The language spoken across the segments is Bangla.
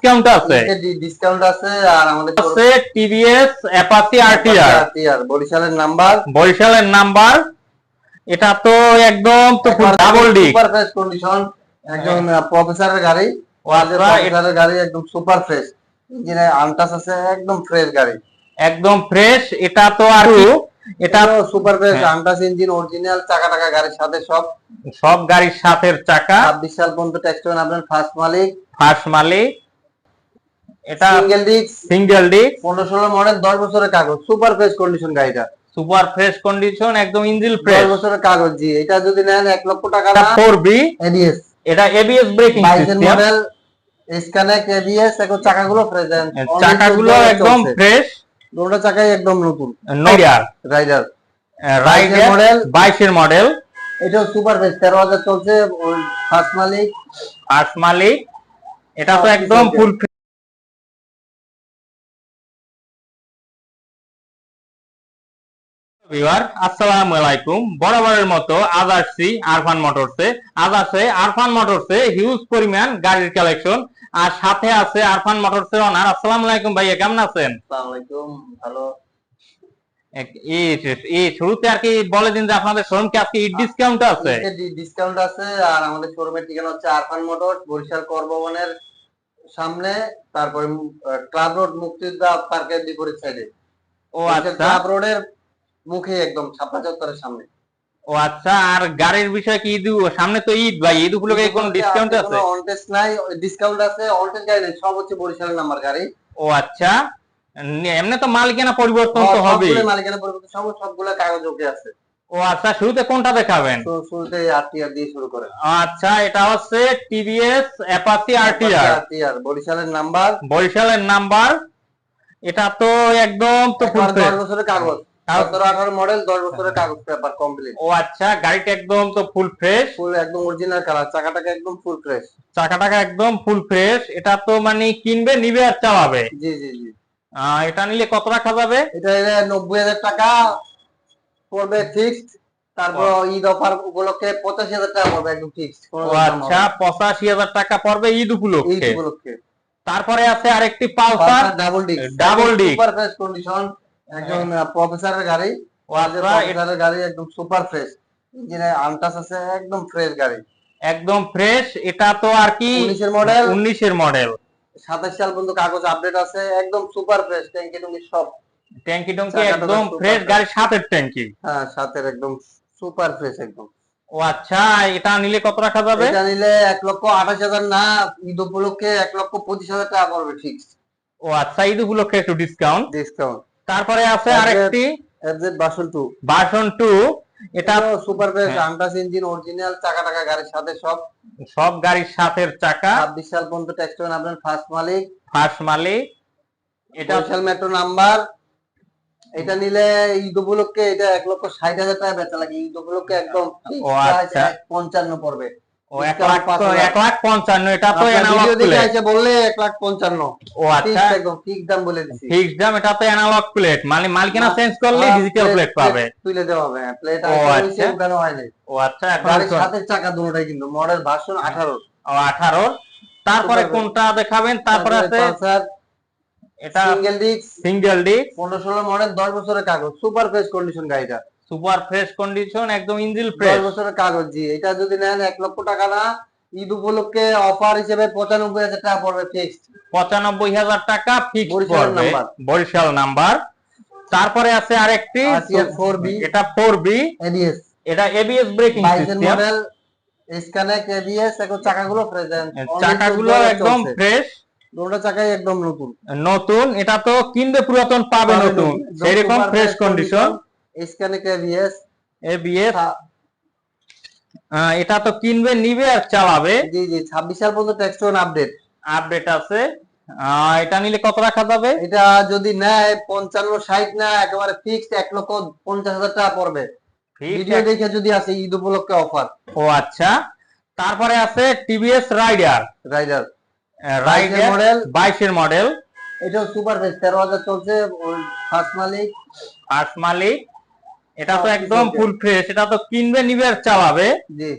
ডিসকাউন্ট আছে। ডিসকাউন্ট আছে আর আমাদের আছে টিভিএস অ্যাপাচি আরটিআর আরটিআর বরিশালের নাম্বার। বরিশালের নাম্বার। এটা তো একদম তো double disc super fresh condition একজন প্রফেসরের গাড়ি এটা- প্রফেসরের গাড়ি একদম সুপার ফ্রেশ ইঞ্জিনে আনটাস আছে একদম ফ্রেশ গাড়ি। একদম ফ্রেশ এটা তো আর এটা সুপার ফ্রেশ হ্যাঁ। আনটাস ইঞ্জিন অরিজিনাল চাকা টাকা গাড়ির সাথে সব। সব গাড়ির সাথের চাকা। ছাব্বিশ সাল পর্যন্ত ট্যাক্স আপনার ফার্স্ট মালিক। ফার্স্ট মালিক। এটা সিঙ্গেল ডিস্ক সিঙ্গেল ষোলো মডেল দশ বছরের কাগজ সুপার ফ্রেশ কন্ডিশন গাড়িটা। সুপার ফ্রেশ কন্ডিশন একদম ইঞ্জিন ফ্রেশ বছরের কাগজ জি এটা যদি নেন এক লক্ষ টাকা না ফোর বি এডিএস এটা ABS braking system model ABS এখন চাকাগুলো ফ্রেশ চাকাগুলো একদম ফ্রেশ দুটো চাকাই একদম নতুন। নয়ার রাইডার রাইডার model। বাইশের মডেল এটাও সুপার ফ্রেশ তেরো হাজার চলছে ফার্স্ট মালিক। ফার্স্ট মালিক। এটা তো একদম ফুল ভিউয়ার আসসালামু আলাইকুম বরাবরের মতো আজ আসছি আরফান মোটরসে আজ আছে আরফান মোটরসে হিউজ পরিমাণ গাড়ির কালেকশন আর সাথে আছে আরফান মোটরসের আসসালামু আলাইকুম ভাইয়া কেমন আছেন? আসসালামু আলাইকুম ভালো। শুরুতে আর কি বলে দিন যে আপনাদের শোরুম কি আজকে ঈদ ডিসকাউন্ট আছে? ডিসকাউন্ট আছে আর আমাদের শোরুমের ঠিকানা হচ্ছে আরফান মোটর বরিশাল করভবনের সামনে। তারপরে ক্লাব রোড মুক্তিযোদ্ধা পার্কের বিপরীত সাইডে ও আচ্ছা। ক্লাব রোডের মুখে একদম ছাপা চত্বরের সামনে। ও আচ্ছা আর গাড়ির বিষয় কি ঈদ সামনে তো ঈদ ভাই ঈদ উপলক্ষে কোনো ডিসকাউন্ট আছে? টেস্ট নাই ডিসকাউন্ট আছে টেস্ট গাড়ি নেই সব হচ্ছে বরিশালের নাম্বার গাড়ি। ও আচ্ছা এমনি তো মালিকানা পরিবর্তন তো হবে মালিকানা পরিবর্তন সব সবগুলো কাগজ ওকে আছে। ও আচ্ছা শুরুতে কোনটা দেখাবেন? শুরুতে আরটিআর দিয়ে শুরু করে আচ্ছা এটা হচ্ছে টিভিএস অ্যাপাচি আরটিআর আরটিআর বরিশালের নাম্বার বরিশালের নাম্বার এটা তো একদম তো ফুল দশ বছরের কাগজ। সতেরো আঠারো মডেল দশ বছরের কাগজ পেপার কমপ্লিট ও আচ্ছা গাড়িটা একদম তো ফুল ফ্রেশ ফুল একদম অরিজিনাল কালার চাকাটাকে একদম ফুল ফ্রেশ চাকাটাকা একদম ফুল ফ্রেশ এটা তো মানে কিনবে নিবে আর চালাবে? জি জি জি। এটা নিলে কত রাখা যাবে? এটা এটা নব্বই হাজার টাকা পড়বে ফিক্সড তারপর ঈদ অফার উপলক্ষে পঁচাশি হাজার টাকা পড়বে একদম ফিক্সড আচ্ছা পঁচাশি হাজার টাকা পড়বে ঈদ ঈদ উপলক্ষে। উপলক্ষে তারপরে আছে আরেকটি Pulsar. Double disc disc। Super fresh condition একজন প্রফেসরের গাড়ি ও আচ্ছা প্রফেসরের গাড়ি একদম সুপার ফ্রেশ ইঞ্জিনে আনটাস আছে একদম ফ্রেশ গাড়ি। একদম ফ্রেশ এটা তো আর কি উনিশের মডেল উনিশের মডেল সাতাশ সাল পর্যন্ত কাগজ আপডেট আছে একদম সুপার ফ্রেশ ট্যাঙ্কি টুঙ্কি সব। ট্যাঙ্কি টঙ্কি একদম ফ্রেশ। গাড়ির সাথের ট্যাঙ্কি হ্যাঁ সাথের একদম সুপার ফ্রেশ একদম। ও আচ্ছা এটা নিলে কত রাখা যাবে? এটা নিলে এক লক্ষ আঠাশ হাজার না ঈদ উপলক্ষে এক লক্ষ পঁচিশ হাজার টাকা পড়বে ফিক্স ও আচ্ছা ঈদ উপলক্ষে একটু ডিসকাউন্ট ডিসকাউন্ট তারপরে আছে আরেকটি এফজেড বাসন টু। Version two. এটা এটা সুপার ফ্রেশ হ্যাঁ। ইঞ্জিন অরিজিনাল চাকা টাকা গাড়ির সাথে সব। সব গাড়ির সাথের চাকা। ছাব্বিশ সাল পর্যন্ত ট্যাক্স পাবেন আপনার ফার্স্ট মালিক। ফার্স্ট মালিক। এটা বরিশাল মেট্রো নাম্বার এটা নিলে ঈদ উপলক্ষে এটা এক লক্ষ ষাট হাজার টাকা বেচা লাগে। ঈদ উপলক্ষে একদম আচ্ছা। পঞ্চান্ন পড়বে। ও আচ্ছা। একদম ফিক্স বলে দিচ্ছি ফিক্সড দাম এটা তো অ্যানালগ প্লেট মানে মালিকানা চেঞ্জ করলে ডিজিটাল প্লেট পাবে। তুলে দেওয়া হবে প্লেট ও। উঠানো হয়নি। ও সাথে চাকা দুটোটাই কিন্তু মডেল ভার্সন আঠারো। আঠারো। তারপরে কোনটা দেখাবেন? তারপরে আছে এটা সিঙ্গেল ডিস্ক সিঙ্গেল ডিক পনেরো ষোলো মডেল দশ বছরের কাগজ। সুপার ফ্রেশ কন্ডিশন গাড়িটা। সুপার ফ্রেশ কন্ডিশন একদম ইঞ্জিন দশ ফ্রেশ। বছরের কাগজ জি। এটা যদি নেন এক লক্ষ টাকা না ঈদ উপলক্ষে অফার হিসেবে পঁচানব্বই হাজার টাকা পড়বে ফিক্সড পঁচানব্বই হাজার টাকা ফিক্স বরিশাল পড়বে। নাম্বার। বরিশাল নাম্বার। তারপরে আছে আরেকটি RTR 4B এটা ফোর বি এডিএস এটা এবিএস ব্রেকিং মডেল স্ক্যানেক এবিএস এখন চাকাগুলো প্রেজেন্ট চাকাগুলো একদম ফ্রেশ দুটো চাকাই একদম নতুন। নতুন। এটা তো কিনবে পুরাতন পাবে নতুন। সেরকম ফ্রেশ কন্ডিশন স্ক্যানেক এবিএস? এবিএস? এটা তো কিনবে নিবে আর চালাবে। জি জি ছাব্বিশ সাল পর্যন্ত ট্যাক্স আপডেট আপডেট আছে। এটা নিলে কত রাখা যাবে? এটা যদি নেয় পঞ্চান্ন ষাট না একেবারে ফিক্সড এক লক্ষ পঞ্চাশ হাজার টাকা পড়বে। ভিডিও দেখে যদি আসে ঈদ উপলক্ষে অফার ও আচ্ছা। তারপরে আছে TVS Raider Raider Raider model বাইশের মডেল এটাও সুপার ফেস তেরো হাজার চলছে ফার্স্ট মালিক। ফার্স্ট মালিক। এটা তো একদম ফুল ফ্রেশ এটা তো কিনবে নিবে আর চালাবে। জি।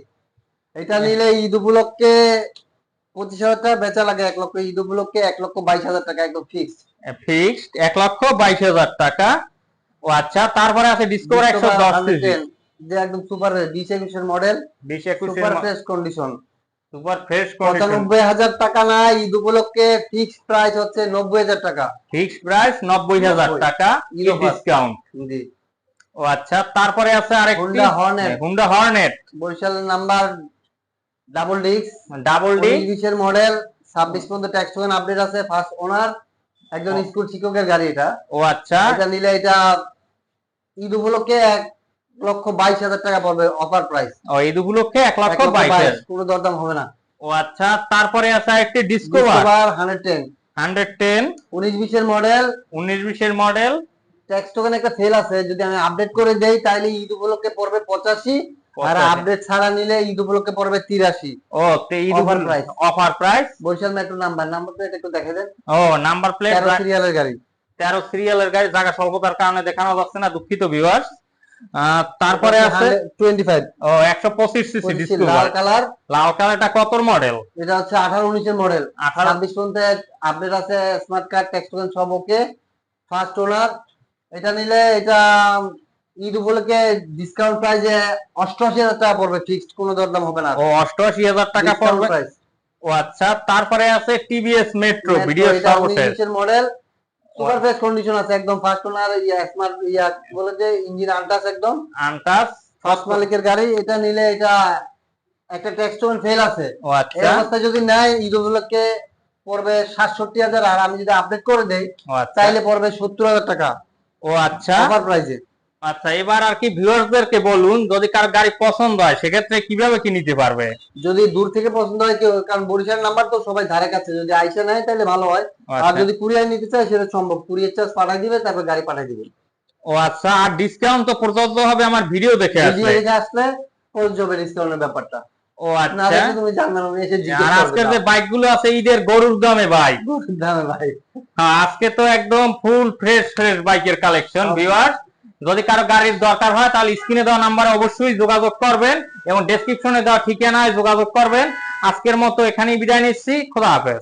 এটা নিলে ঈদ উপলক্ষে পঁচিশ হাজার টাকা বেচা লাগে এক লক্ষ ঈদ উপলক্ষে এক লক্ষ বাইশ হাজার টাকা একদম ফিক্সড ফিক্সড এক লক্ষ বাইশ হাজার টাকা। ও আচ্ছা তারপরে আছে ডিসকভার একশো দশ যে একদম সুপার বিশ একুশের মডেল বিশ একুশের super fresh condition super fresh condition পঁচানব্বই হাজার টাকা না ঈদ উপলক্ষে ফিক্স প্রাইস হচ্ছে নব্বই হাজার টাকা। ফিক্স প্রাইস নব্বই হাজার। টাকা ডিসকাউন্ট জি। ও আচ্ছা তারপরে আছে আরেকটি। Honda Hornet। Honda Hornet. বরিশালের number double disc. Double D বিশের মডেল ছাব্বিশ পর্যন্ত ট্যাক্স টোকেন আপডেট আছে ফার্স্ট ওনার একজন স্কুল শিক্ষকের গাড়ি এটা। ও আচ্ছা। এটা নিলে এটা ঈদ উপলক্ষে এক লক্ষ বাইশ হাজার টাকা পড়বে অফার প্রাইস ও ঈদ উপলক্ষে এক লক্ষ বাইশ কোনো দরদাম হবে না। ও আচ্ছা তারপরে আছে একটি Discover hundred ten hundred ten উনিশ বিশের মডেল। উনিশ বিশের মডেল। ট্যাক্স টোকেন একটা ফেল আছে যদি আমি আপডেট করে দেই তাহলে ঈদ উপলক্ষে পড়বে পঁচাশি আর আপডেট ছাড়া নিলে ঈদ উপলক্ষে পড়বে তিরাশি। ও Eid Offer price। Offer price Barishal metro number number plate একটু দেখে দেন। ও নাম্বার প্লেট সিরিয়ালের গাড়ি। তেরো সিরিয়ালের গাড়ি জায়গা স্বল্পতার কারণে দেখানো যাচ্ছে না দুঃখিত ভিউয়ার্স তারপরে আছে টোয়েন্টি ফাইভ ও একশো পঁচিশ সিসি লাল কালার লাল কালারটা কত মডেল এটা হচ্ছে আঠারো উনিশের মডেল আঠারো ছাব্বিশ পর্যন্ত আপডেট আছে স্মার্ট কার্ড ট্যাক্স টোকেন সব ওকে ফার্স্ট ওনার এটা নিলে এটা ঈদ উপলক্ষে ডিসকাউন্ট প্রাইসে অষ্টআশি হাজার টাকা পড়বে ফিক্সড কোনো দরদাম হবে না। ও অষ্টআশি হাজার টাকা পড়বে? ও আচ্ছা তারপরে আছে টিভিএস মেট্রো ভিডিও সর্বশেষ মডেল সুপার ফ্রেশ কন্ডিশন আছে একদম ফার্স্ট ওনার ইয়া স্মার্ট ইয়া বলে যে ইঞ্জিন আনটাস একদম। আনটাস ফার্স্ট মালিকের গাড়ি এটা নিলে এটা একটা ট্যাক্স টোকেন ফেল আছে। ও এই আচ্ছা অবস্থায় যদি নেয় ঈদ উপলক্ষে পড়বে সাতষট্টি হাজার আর আমি যদি আপডেট করে দেই আচ্ছা। পড়বে সত্তর হাজার টাকা। ও আচ্ছা। অফার প্রাইজে আচ্ছা এবার আর কি ভিউয়ার্সদেরকে বলুন যদি কার গাড়ি পছন্দ হয় সেক্ষেত্রে কীভাবে কি নিতে পারবে? যদি দূর থেকে পছন্দ হয় কেউ কারণ বরিশাল নাম্বার তো সবাই ধারে কাছে যদি আইসা নেয় তাহলে ভালো হয়। আর আচ্ছা। যদি কুরিয়ার নিতে চায় সেটা সম্ভব। কুরিয়ার চার্জ পাঠাই দিবে তারপর গাড়ি পাঠাই দিবে। ও আচ্ছা আর ডিসকাউন্ট তো প্রযোজ্য হবে আমার ভিডিও দেখে আসলে। আসলে প্রযোজ্য হবে ডিসকাউন্টের ব্যাপারটা। ও আচ্ছা। দেখলে তুমি জানবে না এসে আর আজকের যে বাইক আছে ঈদের গরুর দামে ভাই। দামে ভাই। হ্যাঁ, আজকে তো একদম ফুল ফ্রেশ ফ্রেশ বাইকের কালেকশন. ভিউয়ার্স যদি কারও গাড়ির দরকার হয় তাহলে স্ক্রিনে দেওয়া নাম্বারে অবশ্যই যোগাযোগ করবেন এবং ডেসক্রিপশনে দেওয়া ঠিকানায় যোগাযোগ করবেন। আজকের মতো এখানেই বিদায় নিচ্ছি। খোদা হাফেজ।